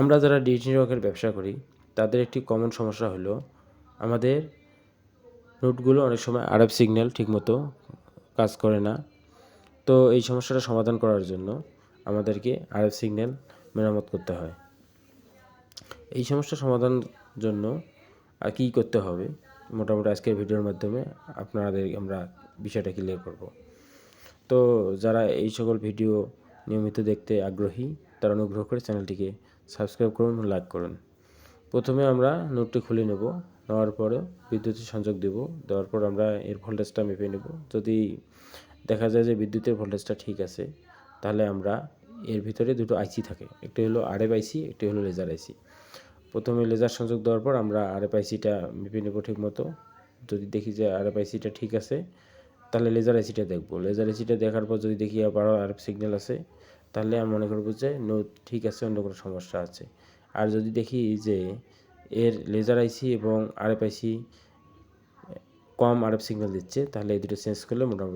আমরা যারা ডিজি নেটওয়ার্কের ব্যবসা করি, তাদের একটি কমন সমস্যা হলো আমাদের নোটগুলো অনেক সময় আরএফ সিগন্যাল ঠিকমতো কাজ করে না। তো এই সমস্যাটা সমাধান করার জন্য আমাদেরকে আরএফ সিগন্যাল মেরামত করতে হয়। এই সমস্যা সমাধান জন্য আর কী করতে হবে, মোটামুটি আজকের ভিডিওর মাধ্যমে আপনাদের আমরা বিষয়টা ক্লিয়ার করব। তো যারা এই সকল ভিডিও নিয়মিত দেখতে আগ্রহী তারা অনুগ্রহ করে চ্যানেলটিকে সাবস্ক্রাইব করুন ও লাইক করুন। প্রথমে আমরা নোটটি খুলে নেব। নেওয়ার পরে বিদ্যুতের সংযোগ দেব। দেওয়ার পর আমরা এর ভোল্টেজটা মেপে নেব। যদি দেখা যায় যে বিদ্যুতের ভোল্টেজটা ঠিক আছে, তাহলে আমরা এর ভিতরে দুটো আইসি থাকে। একটি হলো আরএফ আইসি একটি হলো লেজার আইসি প্রথমে লেজার সংযোগ দেওয়ার পর আমরা আরএফ আইসিটা মেপে নেব ঠিক মতো যদি দেখি যে আরএফ আইসিটা ঠিক আছে, তাহলে লেজার আইসিটা দেখব। লেজার আইসিটা দেখার পর যদি দেখি আবার আরএফ সিগন্যাল আছে তাহলে আমি মনে করব যে, নো, ঠিক আছে, অন্য কোনো সমস্যা আছে। আর যদি দেখি যে, এর লেজার আইসি এবং আরএফ আইসি কম আরএফ সিগন্যাল দিচ্ছে, তাহলে এই দুটো চেঞ্জ করলে মোটামুটি